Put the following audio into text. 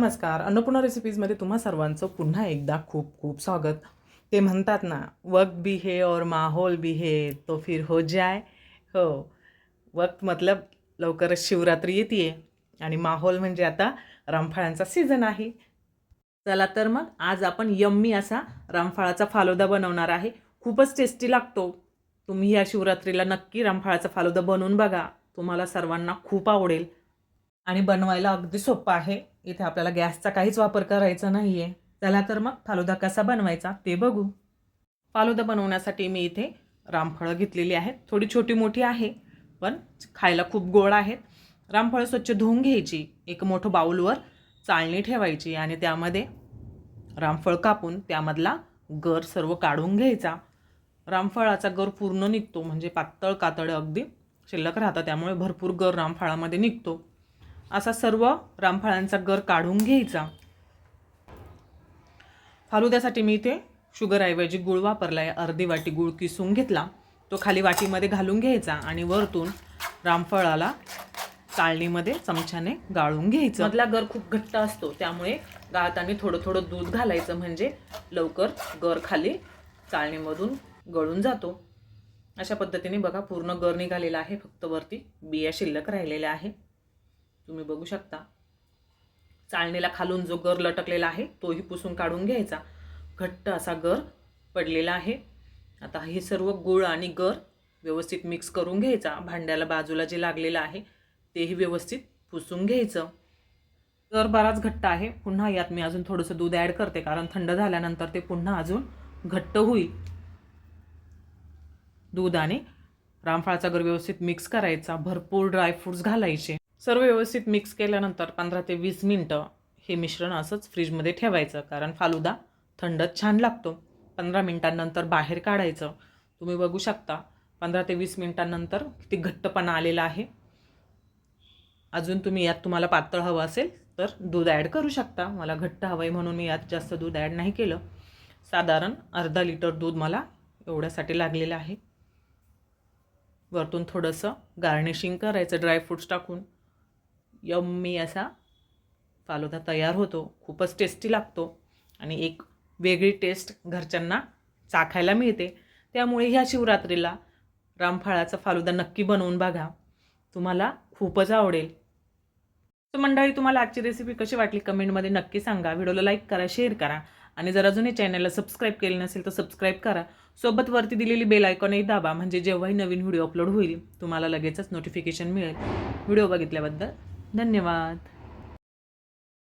नमस्कार. अन्नपूर्णा रेसिपीजमध्ये तुम्हा सर्वांचं पुन्हा एकदा खूप खूप स्वागत. ते म्हणतात ना वक्त भी है और माहौल भी है तो फिर हो जाय हो. वक्त मतलब लवकरच शिवरात्री येते आणि माहोल म्हणजे आता रामफळांचा सीझन आहे. चला तर मग आज आपण यम्मी असा रामफळाचा फालुदा बनवणार आहे. खूपच टेस्टी लागतो. तुम्ही या शिवरात्रीला नक्की रामफळाचा फालुदा बनवून बघा. तुम्हाला सर्वांना खूप आवडेल. आणि बनवायला अगदी सोपं आहे. इथे आपल्याला गॅसचा काहीच वापर करायचा नाही आहे चला तर मग फालुदा कसा बनवायचा ते बघू. फालुदा बनवण्यासाठी मी इथे रामफळं घेतलेली आहेत. थोडी छोटी मोठी आहे पण खायला खूप गोड आहेत. रामफळं स्वच्छ धुवून घ्यायची. एक मोठं बाऊलवर चाळणी ठेवायची आणि त्यामध्ये रामफळ कापून त्यामधला गर सर्व काढून घ्यायचा. रामफळाचा गर पूर्ण निघतो म्हणजे पातळ कातळ अगदी शिल्लक राहतं. त्यामुळे भरपूर गर रामफळामध्ये निघतो. असा सर्व रामफळांचा गर काढून घ्यायचा. फालुद्यासाठी मी इथे शुगरऐवजी गुळ वापरला आहे अर्धी वाटी गुळ किसून घेतला. तो खाली वाटीमध्ये घालून घ्यायचा आणि वरतून रामफळाला चाळणीमध्ये चमच्याने गाळून घ्यायचं. मधला गर खूप घट्ट असतो त्यामुळे गाळताना थोडं थोडं दूध घालायचं म्हणजे लवकर गर खाली चाळणीमधून गळून जातो. अशा पद्धतीने बघा पूर्ण गर निघालेला आहे फक्त वरती बिया शिल्लक राहिलेल्या आहे. तुम्ही बघू शकता. चाळणीला खालून जो गर लटकलेला आहे तोही पुसून काढून घ्यायचा. घट्ट असा गर पडलेला आहे. आता हे सर्व गुळ आणि गर व्यवस्थित मिक्स करून घ्यायचा. भांड्याला बाजूला जे लागलेलं आहे तेही व्यवस्थित पुसून घ्यायचं. गर बराच घट्ट आहे. पुन्हा यात मी अजून थोडंसं दूध ॲड करते कारण थंड झाल्यानंतर ते पुन्हा अजून घट्ट होईल. दूध आणि रामफळाचा गर व्यवस्थित मिक्स करायचा. भरपूर ड्रायफ्रूट्स घालायचे. सर्व व्यवस्थित मिक्स केल्यानंतर पंधरा ते वीस मिनटं हे मिश्रण असंच फ्रीजमध्ये ठेवायचं. कारण फालुदा थंडच छान लागतो. पंधरा मिनटांनंतर बाहेर काढायचं. तुम्ही बघू शकता पंधरा ते वीस मिनटांनंतर किती घट्टपणा आलेला आहे. अजून तुम्ही यात तुम्हाला पातळ हवं असेल तर दूध ॲड करू शकता. मला घट्ट हवं आहे म्हणून मी यात जास्त दूध ॲड नाही केलं. साधारण अर्धा लिटर दूध मला एवढ्यासाठी लागलेलं आहे. वरतून थोडंसं गार्निशिंग करायचं ड्रायफ्रूट्स टाकून. यम्मी असा फालुदा तयार होतो. खूपच टेस्टी लागतो. आणि एक वेगळी टेस्ट घरच्यांना चाखायला मिळते. त्यामुळे ह्या शिवरात्रीला रामफळाचा फालुदा नक्की बनवून बघा. तुम्हाला खूपच आवडेल. तर मंडळी तुम्हाला आजची रेसिपी कशी वाटली कमेंटमध्ये नक्की सांगा. व्हिडिओला लाईक करा शेअर करा. आणि जर अजूनही चॅनलला सबस्क्राईब केले नसेल तर सबस्क्राईब करा. सोबत वरती दिलेली बेल आयकॉनही दाबा. म्हणजे जेव्हाही नवीन व्हिडिओ अपलोड होईल तुम्हाला लगेचच नोटिफिकेशन मिळेल. व्हिडिओ बघितल्याबद्दल धन्यवाद.